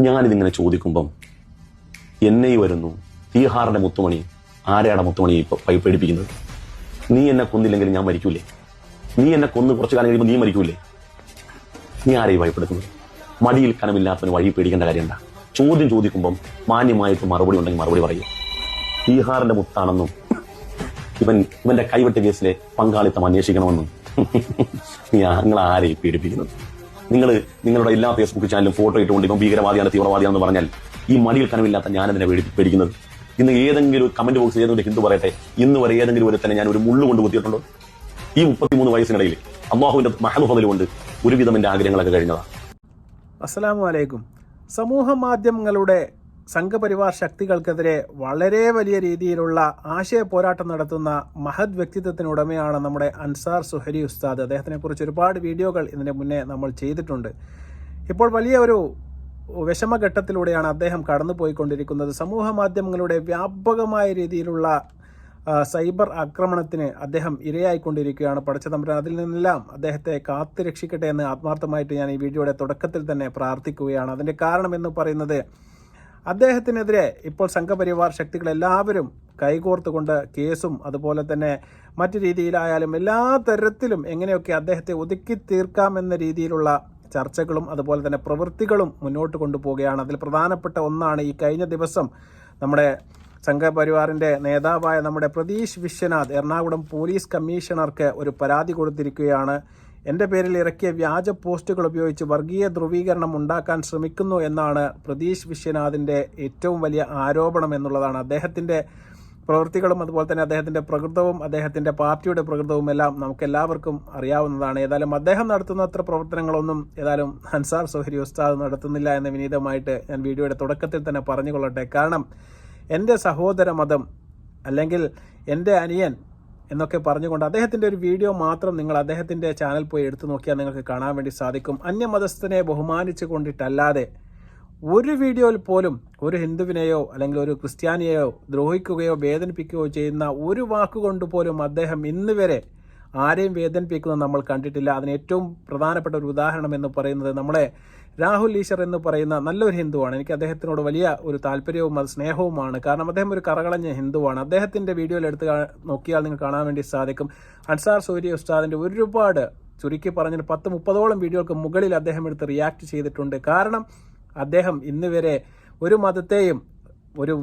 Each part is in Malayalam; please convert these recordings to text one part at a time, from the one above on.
ഞാനിതിങ്ങനെ ചോദിക്കുമ്പം എന്നെ വരുന്നു. തീഹാറിന്റെ മുത്തുമണി ആരെയാണ് മുത്തുമണി ഇപ്പൊ പേടിപ്പിക്കുന്നത്? നീ എന്നെ കൊന്നില്ലെങ്കിൽ ഞാൻ മരിക്കൂലേ? നീ എന്നെ കൊന്ന് കുറച്ച് കാലം കഴിയുമ്പോൾ നീ മരിക്കൂലേ? നീ ആരെയും ഭയപ്പെടുത്തുന്നത്? മടിയിൽ കനമില്ലാത്തവന് വഴി പേടിക്കേണ്ട കാര്യമുണ്ട ചോദ്യം ചോദിക്കുമ്പം മാന്യമായിട്ട് മറുപടി ഉണ്ടെങ്കിൽ മറുപടി പറയും. ബീഹാറിന്റെ മുത്താണെന്നും ഇവൻ ഇവന്റെ കൈവെട്ട കേസിലെ പങ്കാളിത്തം അന്വേഷിക്കണമെന്നും. നിങ്ങൾ ആരെയും പീഡിപ്പിക്കുന്നത് നിങ്ങൾ നിങ്ങളുടെ എല്ലാ ഫേസ്ബുക്ക് ചാനലും ഫോട്ടോ ഇട്ടുകൊണ്ട് ഇപ്പം ഭീകരവാദിയാണ് തീവ്രവാദിയാണെന്ന് പറഞ്ഞാൽ ഈ മടിയിൽ എന്തിനാ പേടി പേടിക്കുന്നത്. ഇന്ന് ഏതെങ്കിലും കമന്റ് ബോക്സ് ഏതെങ്കിലും ഹിന്ദു പറയട്ടെ ഇന്ന് വരെ ഏതെങ്കിലും ഒരു തന്നെ ഞാൻ ഒരു മുള്ളു കൊണ്ട് കുത്തിയിട്ടുണ്ടോ? ഈ മുപ്പത്തിമൂന്ന് വയസ്സിനിടയിൽ അള്ളാഹുവിന്റെ കൊണ്ട് ഒരുവിധം എന്റെ ആഗ്രഹങ്ങളൊക്കെ കഴിഞ്ഞതാണ് അസ്സാം വലൈക്കും സമൂഹ മാധ്യമങ്ങളുടെ സംഘപരിവാർ ശക്തികൾക്കെതിരെ വളരെ വലിയ രീതിയിലുള്ള ആശയ പോരാട്ടം നടത്തുന്ന മഹത് വ്യക്തിത്വത്തിനുടമയാണ് നമ്മുടെ അൻസാർ സുഹരി ഉസ്താദ്. അദ്ദേഹത്തിനെ കുറിച്ച് ഒരുപാട് വീഡിയോകൾ ഇതിന് മുന്നേ നമ്മൾ ചെയ്തിട്ടുണ്ട്. ഇപ്പോൾ വലിയ ഒരു വിഷമഘട്ടത്തിലൂടെയാണ് അദ്ദേഹം കടന്നുപോയിക്കൊണ്ടിരിക്കുന്നത്. സമൂഹ മാധ്യമങ്ങളുടെ വ്യാപകമായ രീതിയിലുള്ള സൈബർ ആക്രമണത്തിന് അദ്ദേഹം ഇരയായിക്കൊണ്ടിരിക്കുകയാണ്. പഠിച്ച തമ്പുരാൻ അതിൽ നിന്നെല്ലാം അദ്ദേഹത്തെ കാത്തു രക്ഷിക്കട്ടെ എന്ന് ആത്മാർത്ഥമായിട്ട് ഞാൻ ഈ വീഡിയോയുടെ തുടക്കത്തിൽ തന്നെ പ്രാർത്ഥിക്കുകയാണ്. അതിന്റെ കാരണം എന്ന് പറയുന്നത് അദ്ദേഹത്തിനെതിരെ ഇപ്പോൾ സംഘപരിവാർ ശക്തികൾ എല്ലാവരും കൈകോർത്തുകൊണ്ട് കേസും അതുപോലെ തന്നെ മറ്റു രീതിയിലായാലും എല്ലാ തരത്തിലും എങ്ങനെയൊക്കെ അദ്ദേഹത്തെ ഒതുക്കി തീർക്കാമെന്ന രീതിയിലുള്ള ചർച്ചകളും അതുപോലെ തന്നെ പ്രവൃത്തികളും മുന്നോട്ട് കൊണ്ടുപോവുകയാണ്. അതിൽ പ്രധാനപ്പെട്ട ഒന്നാണ് ഈ കഴിഞ്ഞ ദിവസം നമ്മുടെ സംഘപരിവാറിന്റെ നേതാവായ നമ്മുടെ പ്രതീഷ് വിശ്വനാഥ് എറണാകുളം പോലീസ് കമ്മീഷണർക്ക് ഒരു പരാതി കൊടുത്തിരിക്കുകയാണ്. എന്റെ പേരിൽ ഇറക്കിയ വ്യാജ പോസ്റ്റുകൾ ഉപയോഗിച്ച് വർഗീയ ധ്രുവീകരണം ഉണ്ടാക്കാൻ ശ്രമിക്കുന്നു എന്നാണ് പ്രതീഷ് വിശ്വനാഥിന്റെ ഏറ്റവും വലിയ ആരോപണം എന്നുള്ളതാണ്. അദ്ദേഹത്തിന്റെ പ്രവൃത്തികളും അതുപോലെ തന്നെ അദ്ദേഹത്തിന്റെ പ്രകൃതവും അദ്ദേഹത്തിന്റെ പാർട്ടിയുടെ പ്രകൃതവും എല്ലാം നമുക്ക് എല്ലാവർക്കും അറിയാവുന്നതാണ്. ഏതായാലും അദ്ദേഹം നടത്തുന്ന അത്ര പ്രവർത്തനങ്ങളൊന്നും ഏതായാലും അൻസാർ സുഹരി ഉസ്താദ് നടത്തുന്നില്ല എന്ന വിനീതമായിട്ട് ഞാൻ വീഡിയോയുടെ തുടക്കത്തിൽ തന്നെ പറഞ്ഞുകൊള്ളട്ടെ. കാരണം എന്റെ സഹോദര മതം അല്ലെങ്കിൽ എന്റെ അനിയൻ എന്നൊക്കെ പറഞ്ഞുകൊണ്ട് അദ്ദേഹത്തിന്റെ ഒരു വീഡിയോ മാത്രം നിങ്ങൾ അദ്ദേഹത്തിന്റെ ചാനൽ പോയി എടുത്തു നോക്കിയാൽ നിങ്ങൾക്ക് കാണാൻ വേണ്ടി സാധിക്കും. അന്യമതസ്ഥനെ ബഹുമാനിച്ചു കൊണ്ടിട്ടല്ലാതെ ഒരു വീഡിയോയിൽ പോലും ഒരു ഹിന്ദുവിനെയോ അല്ലെങ്കിൽ ഒരു ക്രിസ്ത്യാനിയെയോ ദ്രോഹിക്കുകയോ വേദനിപ്പിക്കുകയോ ചെയ്യുന്ന ഒരു വാക്കുകൊണ്ട് പോലും അദ്ദേഹം ഇന്ന് വരെ ആരെയും വേദനിപ്പിക്കുന്നത് നമ്മൾ കണ്ടിട്ടില്ല. അതിന് ഏറ്റവും പ്രധാനപ്പെട്ട ഒരു ഉദാഹരണം എന്ന് പറയുന്നത് നമ്മളെ രാഹുൽ ഈശ്വർ എന്ന് പറയുന്ന നല്ലൊരു ഹിന്ദുവാണ്. എനിക്ക് അദ്ദേഹത്തിനോട് വലിയ ഒരു താല്പര്യവും അത് സ്നേഹവുമാണ്. കാരണം അദ്ദേഹം ഒരു കറകളഞ്ഞ ഹിന്ദുവാണ്. അദ്ദേഹത്തിന്റെ വീഡിയോയിൽ എടുത്ത് നോക്കിയാൽ നിങ്ങൾക്ക് കാണാൻ വേണ്ടി സാധിക്കും. അൻസാർ സൂര്യ ഉസ്താദിന്റെ ഒരുപാട് ചുരുക്കി പറഞ്ഞ പത്ത് മുപ്പതോളം വീഡിയോകൾക്ക് മുകളിൽ അദ്ദേഹം എടുത്ത് റിയാക്ട് ചെയ്തിട്ടുണ്ട്. കാരണം അദ്ദേഹം ഇന്നുവരെ ഒരു മതത്തെയും ഒരു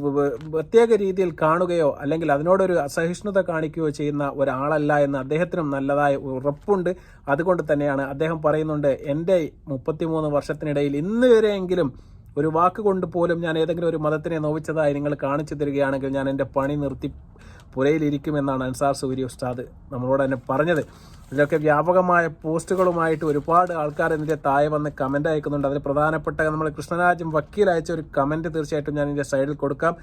പ്രത്യേക രീതിയിൽ കാണുകയോ അല്ലെങ്കിൽ അതിനോടൊരു അസഹിഷ്ണുത കാണിക്കുകയോ ചെയ്യുന്ന ഒരാളല്ല എന്ന് അദ്ദേഹത്തിനും നല്ലതായ ഉറപ്പുണ്ട്. അതുകൊണ്ട് തന്നെയാണ് അദ്ദേഹം പറയുന്നുണ്ട് എന്റെ മുപ്പത്തിമൂന്ന് വർഷത്തിനിടയിൽ ഇന്ന് വരെയെങ്കിലും ഒരു വാക്ക് കൊണ്ട് പോലും ഞാൻ ഏതെങ്കിലും ഒരു മതത്തിനെ നോവിച്ചതായി നിങ്ങൾ കാണിച്ചു തരികയാണെങ്കിൽ ഞാൻ എന്റെ പണി നിർത്തി പുരയിലിരിക്കുമെന്നാണ് അൻസാർ സൂരി ഉസ്താദ് നമ്മളോട് തന്നെ പറഞ്ഞത്. ഇതിലൊക്കെ വ്യാപകമായ പോസ്റ്റുകളുമായിട്ട് ഒരുപാട് ആൾക്കാർ ഇതിന്റെ താഴെ വന്ന് കമന്റ് അയക്കുന്നുണ്ട്. അതിൽ പ്രധാനപ്പെട്ട നമ്മൾ കൃഷ്ണരാജും വക്കീൽ അയച്ച ഒരു കമന്റ് തീർച്ചയായിട്ടും ഞാൻ ഇതിന്റെ സൈഡിൽ കൊടുക്കാം.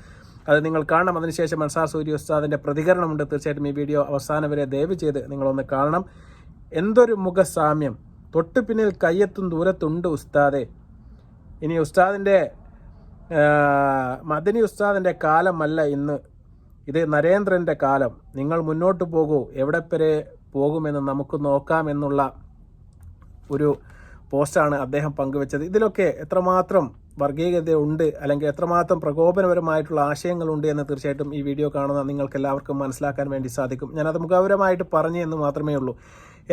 അത് നിങ്ങൾ കാണണം. അതിനുശേഷം അൻസാർ സൂര്യ ഉസ്താദിന്റെ പ്രതികരണമുണ്ട്. തീർച്ചയായിട്ടും ഈ വീഡിയോ അവസാനം വരെ ദയവ് ചെയ്ത് നിങ്ങളൊന്ന് കാണണം. എന്തൊരു മുഖസാമ്യം. തൊട്ടു പിന്നിൽ കയ്യെത്തും ദൂരത്തുണ്ട് ഉസ്താദെ. ഇനി ഉസ്താദിന്റെ മദനി ഉസ്താദിന്റെ കാലമല്ല ഇന്ന്. ഇത് നരേന്ദ്രന്റെ കാലം. നിങ്ങൾ മുന്നോട്ട് പോകൂ. എവിടെ വരെ പോകുമെന്ന് നമുക്ക് നോക്കാം എന്നുള്ള ഒരു പോസ്റ്റാണ് അദ്ദേഹം പങ്കുവച്ചത്. ഇതിലൊക്കെ എത്രമാത്രം വർഗീയത ഉണ്ട് അല്ലെങ്കിൽ എത്രമാത്രം പ്രകോപനപരമായിട്ടുള്ള ആശയങ്ങളുണ്ട് എന്ന് തീർച്ചയായിട്ടും ഈ വീഡിയോ കാണുന്ന നിങ്ങൾക്ക് എല്ലാവർക്കും മനസ്സിലാക്കാൻ വേണ്ടി സാധിക്കും. ഞാനത് മുഖപരമായിട്ട് പറഞ്ഞു എന്ന് മാത്രമേ ഉള്ളൂ.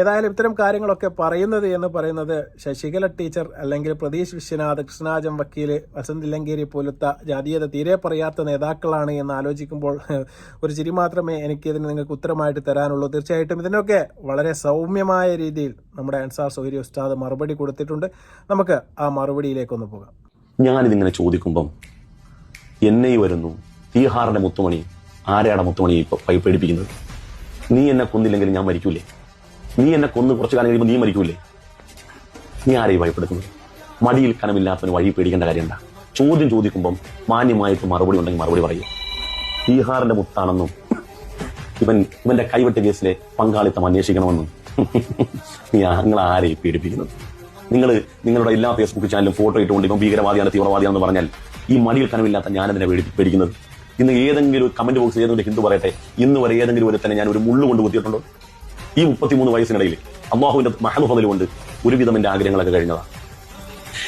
ഏതായാലും ഇത്തരം കാര്യങ്ങളൊക്കെ പറയുന്നത് എന്ന് പറയുന്നത് ശശികല ടീച്ചർ അല്ലെങ്കിൽ പ്രതീഷ് വിശ്വനാഥ് കൃഷ്ണാജം വക്കീൽ വസന്ത് ഇലങ്കേരി പോലത്തെ ജാതീയത തീരെ പറയാത്ത നേതാക്കളാണ് എന്ന് ആലോചിക്കുമ്പോൾ ഒരു ചിരി മാത്രമേ എനിക്ക് ഇതിന് നിങ്ങൾക്ക് ഉത്തരമായിട്ട് തരാനുള്ളൂ. തീർച്ചയായിട്ടും ഇതിനൊക്കെ വളരെ സൗമ്യമായ രീതിയിൽ നമ്മുടെ അൻസാർ സൗകര്യ ഉസ്താദ് മറുപടി കൊടുത്തിട്ടുണ്ട്. നമുക്ക് ആ മറുപടിയിലേക്കൊന്ന് പോകാം. ഞാനിതിങ്ങനെ ചോദിക്കുമ്പം എന്നെ വരുന്നു തീഹാറിന്റെ മുത്തുമണി ആരെയാണ് മുത്തുമണി ഇപ്പൊ പൈപ്പ് പേടിപ്പിക്കുന്നത്? നീ എന്നെ കൊന്നില്ലെങ്കിൽ ഞാൻ മരിക്കൂലേ? നീ എന്നെ കൊന്ന് കുറച്ച് കാലം കഴിയുമ്പോൾ നീ മരിക്കൂലേ? നീ ആരെയും ഭയപ്പെടുത്തുന്നു? മടിയിൽ കനമില്ലാത്തവന് വഴി പേടിക്കേണ്ട കാര്യമുണ്ട ചോദ്യം ചോദിക്കുമ്പം മാന്യമായിട്ട് മറുപടി ഉണ്ടെങ്കിൽ മറുപടി പറയും. ബീഹാറിന്റെ മുത്താണെന്നും ഇവൻ ഇവന്റെ കൈവെട്ട് കേസിലെ പങ്കാളിത്തം അന്വേഷിക്കണമെന്നും നിങ്ങൾ ആരെയും പീഡിപ്പിക്കുന്നത് നിങ്ങൾ നിങ്ങളുടെ എല്ലാ ഫേസ്ബുക്ക് ചാനലും ഫോട്ടോ ഇട്ടുകൊണ്ട് ഇപ്പം ഭീകരവാദിയാണ് തീവ്രവാദിയാണെന്ന് പറഞ്ഞാൽ ഈ മടിയിൽ കനമില്ലാത്ത പേടി പേടിക്കുന്നത്? ഇന്ന് ഏതെങ്കിലും കമന്റ് ബോക്സ് ഏതെങ്കിലും ഹിന്ദു പറയട്ടെ ഇന്ന് വരെ ഏതെങ്കിലും ഒരു തന്നെ ഞാൻ ഒരു മുള്ളു കൊണ്ട് കുത്തിയിട്ടുണ്ടോ? ഈ മുപ്പത്തിമൂന്ന് വയസ്സിനിടയിൽ അള്ളാഹുവിന്റെ മഹബുഫതിൽ കൊണ്ട് ഒരുവിധം എന്റെ ആഗ്രഹങ്ങളൊക്കെ കഴിഞ്ഞതാണ്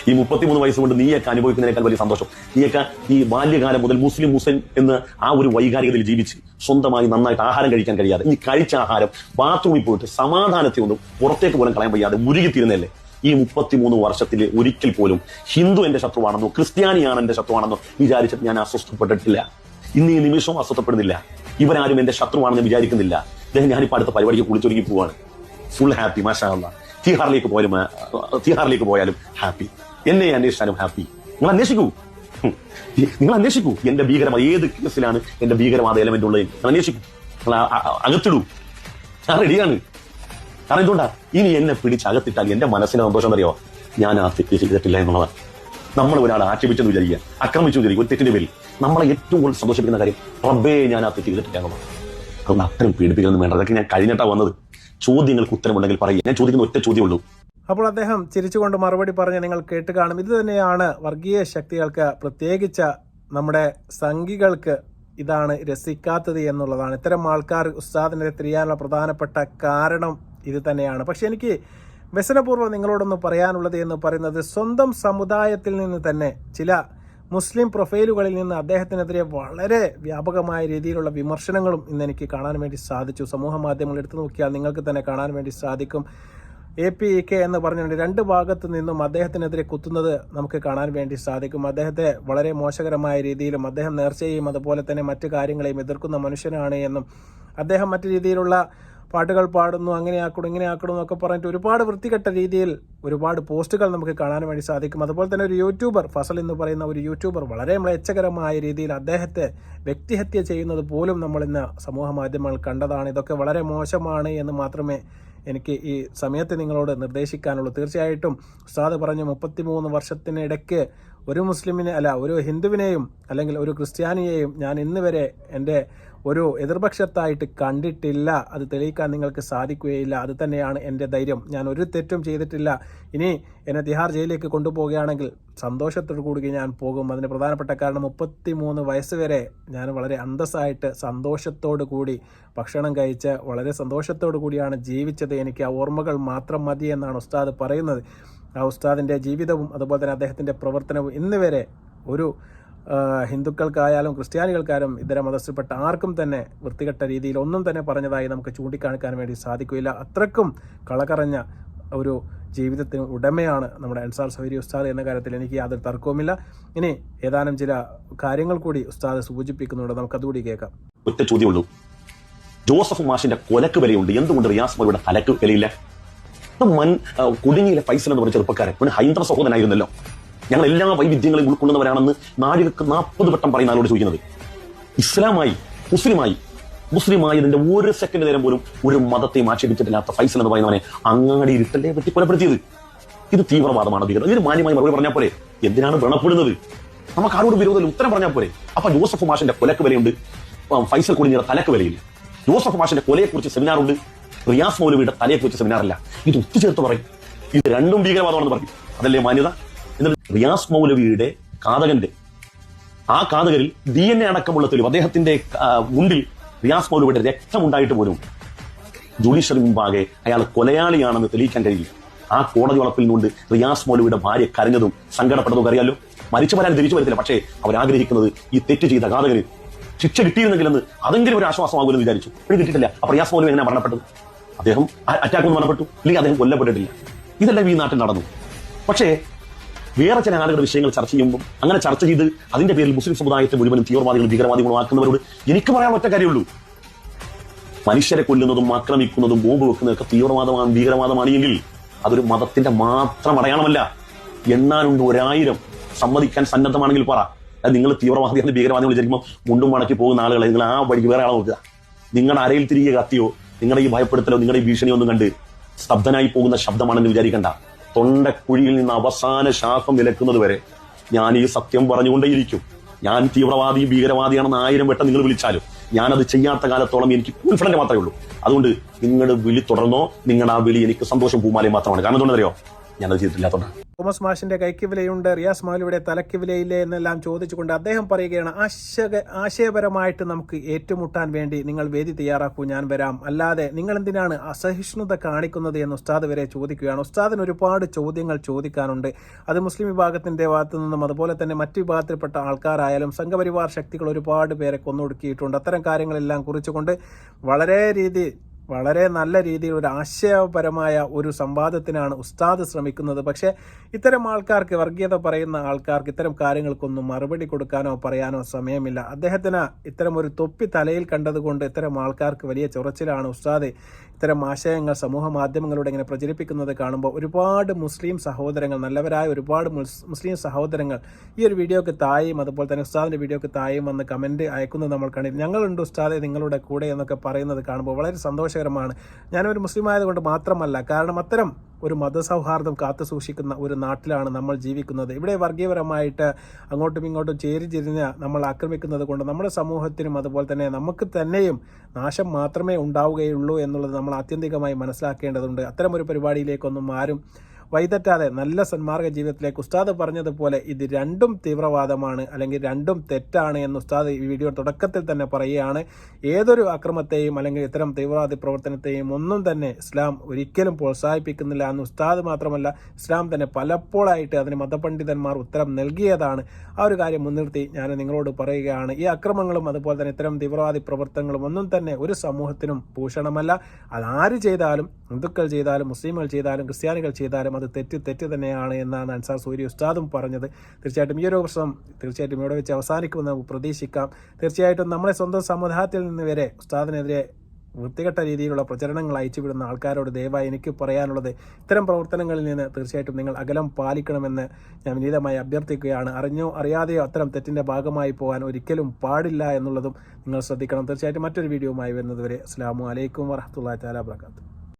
ഈ മുപ്പത്തിമൂന്ന് വയസ്സ് കൊണ്ട് നീയൊക്കെ അനുഭവിക്കുന്നതിനേക്കാൾ വലിയ സന്തോഷം. നീയൊക്കെ ഈ ബാല്യകാലം മുതൽ മുസ്ലിം മുസ്ലിം എന്ന് ആ ഒരു വൈകാരികതയിൽ ജീവിച്ച് സ്വന്തമായി നന്നായിട്ട് ആഹാരം കഴിക്കാൻ കഴിയാതെ ഈ കഴിച്ച ആഹാരം ബാത്റൂമിൽ പോയിട്ട് സമാധാനത്തെ ഒന്നും പുറത്തേക്ക് പോലും കളയാൻ വയ്യാതെ മുരുകിത്തിരുന്നല്ലേ ഈ മുപ്പത്തിമൂന്ന് വർഷത്തിൽ ഒരിക്കൽ പോലും ഹിന്ദു എന്റെ ശത്രുവാണെന്നോ ക്രിസ്ത്യാനിയാണ് എന്റെ ശത്രുവാണെന്നോ വിചാരിച്ചിട്ട് ഞാൻ അസ്വസ്ഥപ്പെട്ടിട്ടില്ല. ഇന്ന് ഈ നിമിഷവും അസ്വസ്ഥപ്പെടുന്നില്ല. ഇവരാരും എന്റെ ശത്രുവാണെന്ന് വിചാരിക്കുന്നില്ല. അദ്ദേഹം ഞാനിപ്പോ അടുത്ത പരിപാടിക്ക് കുളിച്ചൊരുങ്ങി പോവാണ്. ഫുൾ ഹാപ്പി മാഷാ തീഹാറിലേക്ക് പോയാലും തീഹാറിലേക്ക് പോയാലും ഹാപ്പി എന്നെ അന്വേഷിച്ചാലും ഹാപ്പി നിങ്ങൾ അന്വേഷിക്കൂ. നിങ്ങൾ അന്വേഷിക്കൂ. എന്റെ ഭീകരവാദ ഏത് കേസിലാണ് എന്റെ ഭീകരവാദ എലമെന്റ് ഉള്ളത്? നിങ്ങൾ അന്വേഷിക്കൂ. നിങ്ങൾ അകത്തിടൂ. ഞാൻ റെഡിയാണ് കാരണം എന്തുകൊണ്ടാ? ഇനി എന്നെ പിടിച്ച് അകത്തിട്ടാൽ എന്റെ മനസ്സിന് സന്തോഷം അറിയോ ഞാൻ ആ തെറ്റ് ചെയ്തിട്ടില്ല എന്നുള്ളതാണ്. നമ്മൾ ഒരാൾ ആക്ഷേപിച്ചെന്ന് വിചാരിക്കുക. ആക്രമിച്ചു വിചാരിക്കുക. ഒരു തെറ്റിന്റെ പേരിൽ. നമ്മളെ ഏറ്റവും കൂടുതൽ സന്തോഷിപ്പിക്കുന്ന കാര്യം റബ്ബേ ഞാൻ ആ തെറ്റ് ചെയ്തിട്ടില്ല എന്നുള്ളതാണ്. അതുകൊണ്ട് അത്രയും പീഡിപ്പിക്കുന്നു വേണ്ട. അതൊക്കെ ഞാൻ കഴിഞ്ഞിട്ടാ വന്നത്. ചോദ്യങ്ങൾക്ക് ഉത്തരമുണ്ടെങ്കിൽ പറയും ഞാൻ ചോദിക്കുന്ന ഒറ്റ ചോദ്യമുള്ളൂ. അപ്പോൾ അദ്ദേഹം ചിരിച്ചുകൊണ്ട് മറുപടി പറഞ്ഞ് നിങ്ങൾ കേട്ട് കാണും. ഇത് തന്നെയാണ് വർഗീയ ശക്തികൾക്ക് പ്രത്യേകിച്ച നമ്മുടെ സംഘികൾക്ക് ഇതാണ് രസിക്കാത്തത് എന്നുള്ളതാണ്. ഇത്തരം ആൾക്കാർ ഉസ്താദിനെ തിരിയാനുള്ള പ്രധാനപ്പെട്ട കാരണം ഇത് തന്നെയാണ്. പക്ഷെ എനിക്ക് വ്യസനപൂർവം നിങ്ങളോടൊന്ന് പറയാനുള്ളത് എന്ന് പറയുന്നത് സ്വന്തം സമുദായത്തിൽ നിന്ന് തന്നെ ചില മുസ്ലിം പ്രൊഫൈലുകളിൽ നിന്ന് അദ്ദേഹത്തിനെതിരെ വളരെ വ്യാപകമായ രീതിയിലുള്ള വിമർശനങ്ങളും ഇന്ന് എനിക്ക് കാണാൻ വേണ്ടി സാധിച്ചു. സമൂഹ മാധ്യമങ്ങൾ എടുത്തു നോക്കിയാൽ നിങ്ങൾക്ക് തന്നെ കാണാൻ വേണ്ടി സാധിക്കും. എ പി ഇ കെ എന്ന് പറഞ്ഞുകൊണ്ട് രണ്ട് ഭാഗത്തു നിന്നും അദ്ദേഹത്തിനെതിരെ കുത്തുന്നത് നമുക്ക് കാണാൻ വേണ്ടി സാധിക്കും. അദ്ദേഹത്തെ വളരെ മോശകരമായ രീതിയിലും അദ്ദേഹം നേർച്ചയെയും അതുപോലെ തന്നെ മറ്റു കാര്യങ്ങളെയും എതിർക്കുന്ന മനുഷ്യനാണ് എന്നും അദ്ദേഹം മറ്റു രീതിയിലുള്ള പാട്ടുകൾ പാടുന്നു അങ്ങനെ ആക്കണം ഇങ്ങനെ ആക്കണം എന്നൊക്കെ പറഞ്ഞിട്ട് ഒരുപാട് വൃത്തികെട്ട രീതിയിൽ ഒരുപാട് പോസ്റ്റുകൾ നമുക്ക് കാണാൻ വേണ്ടി സാധിക്കും. അതുപോലെ തന്നെ ഒരു യൂട്യൂബർ ഫസൽ എന്ന് പറയുന്ന ഒരു യൂട്യൂബർ വളരെ മ്ലേച്ഛകരമായ രീതിയിൽ അദ്ദേഹത്തെ വ്യക്തിഹത്യ ചെയ്യുന്നത് പോലും നമ്മൾ ഇന്ന് സമൂഹ മാധ്യമങ്ങൾ കണ്ടതാണ്. ഇതൊക്കെ വളരെ മോശമാണ് എന്ന് മാത്രമേ എനിക്ക് ഈ സമയത്ത് നിങ്ങളോട് നിർദ്ദേശിക്കാനുള്ളൂ. തീർച്ചയായിട്ടും ഉസ്താദ് പറഞ്ഞു മുപ്പത്തിമൂന്ന് വർഷത്തിനിടയ്ക്ക് ഒരു മുസ്ലിമിനെ അല്ല ഒരു ഹിന്ദുവിനെയും അല്ലെങ്കിൽ ഒരു ക്രിസ്ത്യാനിയെയും ഞാൻ ഇന്ന് വരെ എന്റെ ഒരു എതിർപക്ഷത്തായിട്ട് കണ്ടിട്ടില്ല. അത് തെളിയിക്കാൻ നിങ്ങൾക്ക് സാധിക്കുകയില്ല. അത് തന്നെയാണ് എന്റെ ധൈര്യം. ഞാൻ ഒരു തെറ്റും ചെയ്തിട്ടില്ല. ഇനി എന്നെ തിഹാർ ജയിലിലേക്ക് കൊണ്ടുപോവുകയാണെങ്കിൽ സന്തോഷത്തോടു കൂടി ഞാൻ പോകും. അതിന് പ്രധാനപ്പെട്ട കാരണം മുപ്പത്തി മൂന്ന് വയസ്സ് വരെ ഞാൻ വളരെ അന്തസ്സായിട്ട് സന്തോഷത്തോടു കൂടി ഭക്ഷണം കഴിച്ച് വളരെ സന്തോഷത്തോടു കൂടിയാണ് ജീവിച്ചത്. എനിക്ക് ആ ഓർമ്മകൾ മാത്രം മതി എന്നാണ് ഉസ്താദ് പറയുന്നത്. ആ ഉസ്താദിന്റെ ജീവിതവും അതുപോലെ തന്നെ അദ്ദേഹത്തിന്റെ പ്രവർത്തനവും ഇന്ന് വരെ ഒരു ഹിന്ദുക്കൾക്കായാലും ക്രിസ്ത്യാനികൾക്കായാലും ഇതര മതസ്ഥപ്പെട്ട ആർക്കും തന്നെ വൃത്തികെട്ട രീതിയിൽ ഒന്നും തന്നെ പറഞ്ഞതായി നമുക്ക് ചൂണ്ടിക്കാണിക്കാൻ വേണ്ടി സാധിക്കില്ല അത്രക്കും കളകറഞ്ഞ ഒരു ജീവിതത്തിന് ഉടമയാണ് നമ്മുടെ അൻസാർ സഹരി ഉസ്താദ് എന്ന കാര്യത്തിൽ എനിക്ക് യാതൊരു തർക്കവുമില്ല. ഇനി ഏതാനും ചില കാര്യങ്ങൾ കൂടി ഉസ്താദ് സൂചിപ്പിക്കുന്നുണ്ട്. നമുക്കതുകൂടി കേൾക്കാം. ഒറ്റ ചോദ്യമുള്ളൂ. ജോസഫ് മാഷിന്റെ കൊലക്ക് വിലയുണ്ട്. എന്തുകൊണ്ട് റിയാസ് മൗലിയുടെ തലക്ക് വിലയില്ല? മൻ കുടുങ്ങിയിലെ ഫൈസൽ എന്ന് പറഞ്ഞ ചെറുപ്പക്കാരൻ. ഹൈന്ദവ സഹോദരനായിരുന്നല്ലോ. ഞങ്ങൾ എല്ലാ വൈവിധ്യങ്ങളെയും ഉൾക്കൊള്ളുന്നവരാണെന്ന് നാഴികക്ക് നാൽപ്പത് വട്ടം പറയുന്ന ആളോട് ചോദിക്കുന്നത്. ഇസ്ലാമായി മുസ്ലിമായി മുസ്ലിമായതിന്റെ ഒരു സെക്കൻഡ് നേരം പോലും ഒരു മതത്തെയും ആക്ഷേപിച്ചിട്ടില്ലാത്ത ഫൈസൽ എന്ന് പറയുന്നവനെ അങ്ങാടി ഇരുട്ടല്ലേ പറ്റി കൊലപ്പെടുത്തിയത് ഇത് തീവ്രവാദമാണ് ഭീകരം ഇതിന് മാന്യമായി മറുപടി പറഞ്ഞാൽ പോരെ? എന്തിനാണ് വ്രണപ്പെടുന്നത്? നമുക്ക് ആരോട് വിരോധം ഉത്തരം പറഞ്ഞാൽ പോരെ? അപ്പൊ ജോസഫ് മാഷിന്റെ കൊലക്ക് വിലയുണ്ട്. ഫൈസൽ കുടിഞ്ഞിയുടെ തലക്ക് വിലയില്ല. ജോസഫ് മാഷിന്റെ കൊലയെക്കുറിച്ച് സെമിനാർ ഉണ്ട് റിയാസ് മൗലവിയുടെ തലയെക്കുറിച്ച് സെമിനാർ അല്ല ഇത് ഒത്തുചേർത്ത് പറയും. ഇത് രണ്ടും ഭീകരവാദമാണെന്ന് പറയും. അതല്ലേ മാന്യത? എന്നിട്ട് റിയാസ് മൗലവിയുടെ കാതകന്റെ ആ കാതകരിൽ ഡി എൻ എ അടക്കമുള്ള തെളിവ് അദ്ദേഹത്തിന്റെ മുണ്ടിൽ റിയാസ് മൗലവിയുടെ രക്തമുണ്ടായിട്ട് പോലും ജുഡീഷ്യറി മുമ്പാകെ അയാൾ കൊലയാളിയാണെന്ന് തെളിയിക്കാൻ കഴിയില്ല. ആ കോടതി വളപ്പിൽ നിന്നുകൊണ്ട് റിയാസ് മൗലവിയുടെ ഭാര്യ കരഞ്ഞതും സങ്കടപ്പെട്ടതും അറിയാലോ? മരിച്ചവരാൻ തിരിച്ചു വരത്തില്ല. പക്ഷേ അവരാഗ്രഹിക്കുന്നത് ഈ തെറ്റ് ചെയ്ത ഘാതകന് ശിക്ഷ കിട്ടിയിരുന്നെങ്കിലെന്ന് അതെങ്കിലും ഒരു ആശ്വാസമാകുമെന്ന് വിചാരിച്ചു. ഇത് കിട്ടിയിട്ടില്ല. അപ്പൊ റിയാസ് മൗലവി എങ്ങനെ മരണപ്പെട്ടത്? അദ്ദേഹം അറ്റാക്ക് മരണപ്പെട്ടു. അല്ലെങ്കിൽ അദ്ദേഹം കൊല്ലപ്പെട്ടിട്ടില്ല. ഇതെല്ലാം ഈ നാട്ടിൽ നടന്നു. പക്ഷേ വേറെ ചില ആളുകളുടെ വിഷയങ്ങൾ ചർച്ച ചെയ്യുമ്പോൾ അങ്ങനെ ചർച്ച ചെയ്ത് അതിന്റെ പേരിൽ മുസ്ലിം സമുദായത്തെ മുഴുവനും തീവ്രവാദികളും ഭീകരവാദികളും ആക്കുന്നവരോട് എനിക്ക് പറയാൻ ഒറ്റ കാര്യമുള്ളൂ. മനുഷ്യരെ കൊല്ലുന്നതും ആക്രമിക്കുന്നതും ബോംബ് വെക്കുന്നതൊക്കെ തീവ്രവാദമാണ് ഭീകരവാദമാണ് എങ്കിൽ അതൊരു മതത്തിന്റെ മാത്രം അടയാളമല്ല. എണ്ണാനുണ്ട് ഒരായിരം സമ്മതിക്കാൻ സന്നദ്ധമാണെങ്കിൽ പറ. നിങ്ങൾ തീവ്രവാദിയാണ് ഭീകരവാദികൾ വിചാരിക്കുമ്പോൾ മുണ്ടും മടക്കി പോകുന്ന ആളുകളെ നിങ്ങൾ ആ വഴിക്ക് വേറെ ആളെ നോക്കുക. നിങ്ങളുടെ അരയിൽ തിരികെ കത്തിയോ നിങ്ങളുടെ ഈ ഭയപ്പെടുത്തലോ നിങ്ങളുടെ ഈ ഭീഷണിയോ ഒന്നും കണ്ട് സ്തബ്ധനായി പോകുന്ന ശബ്ദമാണെന്ന് വിചാരിക്കണ്ട. തൊണ്ടക്കുഴിയിൽ നിന്ന് അവസാന ശ്വാസം വിലക്കുന്നത് വരെ ഞാൻ ഈ സത്യം പറഞ്ഞുകൊണ്ടേയിരിക്കും. ഞാൻ തീവ്രവാദി ഭീകരവാദിയാണെന്ന് ആയിരം വട്ടം നിങ്ങൾ വിളിച്ചാലും ഞാനത് ചെയ്യാത്ത കാലത്തോളം എനിക്ക് കോൺഫിഡന്റ് മാത്രമേ ഉള്ളൂ. അതുകൊണ്ട് നിങ്ങളുടെ വിളി തുടർന്നോ നിങ്ങളുടെ ആ വിളി എനിക്ക് സന്തോഷം പൂമാലയും മാത്രമാണ്. കാരണം എന്തുകൊണ്ടറിയോ ഞാനത് ചെയ്തിട്ടില്ലാത്തതുകൊണ്ടാണ്. തോമസ് മാഷിന്റെ കൈക്ക് വിലയുണ്ട് റിയാസ് മൗലവിയുടെ തലയ്ക്ക് വിലയില്ലേ എന്നെല്ലാം ചോദിച്ചുകൊണ്ട് അദ്ദേഹം പറയുകയാണ് ആശയ ആശയപരമായിട്ട് നമുക്ക് ഏറ്റുമുട്ടാൻ വേണ്ടി നിങ്ങൾ വേദി തയ്യാറാക്കൂ ഞാൻ വരാം. അല്ലാതെ നിങ്ങൾ എന്തിനാണ് അസഹിഷ്ണുത കാണിക്കുന്നത് എന്ന് ഉസ്താദ് വരെ ചോദിക്കുകയാണ്. ഉസ്താദിന് ഒരുപാട് ചോദ്യങ്ങൾ ചോദിക്കാനുണ്ട്. അത് മുസ്ലിം വിഭാഗത്തിന്റെ ഭാഗത്തു നിന്നും അതുപോലെ തന്നെ മറ്റു വിഭാഗത്തിൽപ്പെട്ട ആൾക്കാരായാലും സംഘപരിവാർ ശക്തികൾ ഒരുപാട് പേരെ കൊന്നൊടുക്കിയിട്ടുണ്ട്. അത്തരം കാര്യങ്ങളെല്ലാം കുറിച്ചുകൊണ്ട് വളരെ രീതി വളരെ നല്ല രീതിയിൽ ഒരു ആശയപരമായ ഒരു സംവാദത്തിനാണ് ഉസ്താദ് ശ്രമിക്കുന്നത്. പക്ഷേ ഇത്തരം ആൾക്കാർക്ക് വർഗീയത പറയുന്ന ആൾക്കാർക്ക് ഇത്തരം കാര്യങ്ങൾക്കൊന്നും മറുപടി കൊടുക്കാനോ പറയാനോ സമയമില്ല. അദ്ദേഹത്തിന് ഇത്തരം ഒരു തൊപ്പി തലയിൽ കണ്ടതുകൊണ്ട് ഇത്തരം ആൾക്കാർക്ക് വലിയ ചൊറച്ചിലാണ് ഉസ്താദ് ഇത്തരം ആശയങ്ങൾ സമൂഹ മാധ്യമങ്ങളിലൂടെ ഇങ്ങനെ പ്രചരിപ്പിക്കുന്നത് കാണുമ്പോൾ ഒരുപാട് മുസ്ലിം സഹോദരങ്ങൾ നല്ലവരായ ഒരുപാട് മുസ്ലിം സഹോദരങ്ങൾ ഈ ഒരു വീഡിയോക്ക് തായും അതുപോലെ തന്നെ ഉസ്താദിന്റെ വീഡിയോക്ക് തായും വന്ന് കമന്റ് അയക്കുന്നത് നമ്മൾ കണ്ടിരുന്നു. ഞങ്ങളുണ്ട് ഉസ്താദെ നിങ്ങളുടെ കൂടെ എന്നൊക്കെ പറയുന്നത് കാണുമ്പോൾ വളരെ സന്തോഷകരമാണ്. ഞാനൊരു മുസ്ലിം ആയതുകൊണ്ട് മാത്രമല്ല കാരണം അത്തരം ഒരു മതസൗഹാർദ്ദം കാത്തു സൂക്ഷിക്കുന്ന ഒരു നാട്ടിലാണ് നമ്മൾ ജീവിക്കുന്നത്. ഇവിടെ വർഗീയപരമായിട്ട് അങ്ങോട്ടും ഇങ്ങോട്ടും ചേരി തിരിഞ്ഞ് നമ്മൾ ആക്രമിക്കുന്നത് കൊണ്ട് നമ്മുടെ സമൂഹത്തിനും അതുപോലെ തന്നെ നമുക്ക് തന്നെയും നാശം മാത്രമേ ഉണ്ടാവുകയുള്ളൂ എന്നുള്ളത് നമ്മൾ ആത്യന്തികമായി മനസ്സിലാക്കേണ്ടതുണ്ട്. അത്തരമൊരു പരിപാടിയിലേക്കൊന്നും ആരും വഴിതെറ്റാതെ നല്ല സന്മാർഗ ജീവിതത്തിലേക്ക് ഉസ്താദ് പറഞ്ഞതുപോലെ ഇത് രണ്ടും തീവ്രവാദമാണ് അല്ലെങ്കിൽ രണ്ടും തെറ്റാണ് എന്ന് ഉസ്താദ് ഈ വീഡിയോ തുടക്കത്തിൽ തന്നെ പറയുകയാണ്. ഏതൊരു അക്രമത്തെയും അല്ലെങ്കിൽ ഇത്തരം തീവ്രവാദി പ്രവർത്തനത്തെയും ഒന്നും തന്നെ ഇസ്ലാം ഒരിക്കലും പ്രോത്സാഹിപ്പിക്കുന്നില്ല എന്ന് ഉസ്താദ് മാത്രമല്ല ഇസ്ലാം തന്നെ പലപ്പോഴായിട്ട് അതിന് മതപണ്ഡിതന്മാർ ഉത്തരം നൽകിയതാണ്. ആ ഒരു കാര്യം മുൻനിർത്തി ഞാൻ നിങ്ങളോട് പറയുകയാണ്. ഈ അക്രമങ്ങളും അതുപോലെ തന്നെ ഇത്തരം തീവ്രവാദി പ്രവർത്തനങ്ങളും ഒന്നും തന്നെ ഒരു സമൂഹത്തിനും ഭൂഷണമല്ല. അതാര് ചെയ്താലും ഹിന്ദുക്കൾ ചെയ്താലും മുസ്ലിങ്ങൾ ചെയ്താലും ക്രിസ്ത്യാനികൾ ചെയ്താലും അത് തെറ്റ് തെറ്റ് തന്നെയാണ് എന്നാണ് അൻസാർ സൂര്യ ഉസ്താദും പറഞ്ഞത്. തീർച്ചയായിട്ടും ഈ ഒരു പ്രശ്നം തീർച്ചയായിട്ടും ഇവിടെ വെച്ച് അവസാനിക്കുമെന്ന് നമുക്ക് പ്രതീക്ഷിക്കാം. തീർച്ചയായിട്ടും നമ്മുടെ സ്വന്തം സമുദായത്തിൽ നിന്ന് വരെ ഉസ്താദിനെതിരെ വൃത്തികെട്ട രീതിയിലുള്ള പ്രചരണങ്ങൾ അയച്ചുവിടുന്ന ആൾക്കാരോട് ദയവായി എനിക്ക് പറയാനുള്ളത് ഇത്തരം പ്രവർത്തനങ്ങളിൽ നിന്ന് തീർച്ചയായിട്ടും നിങ്ങൾ അകലം പാലിക്കണമെന്ന് ഞാൻ വിനീതമായി അഭ്യർത്ഥിക്കുകയാണ്. അറിഞ്ഞോ അറിയാതെയോ അത്തരം തെറ്റിന്റെ ഭാഗമായി പോകാൻ ഒരിക്കലും പാടില്ല എന്നുള്ളതും നിങ്ങൾ ശ്രദ്ധിക്കണം. തീർച്ചയായിട്ടും മറ്റൊരു വീഡിയോയുമായി വരുന്നതുവരെ അസ്സാം വലൈക്കും വറഹമുല്ലാ താല വാത്തു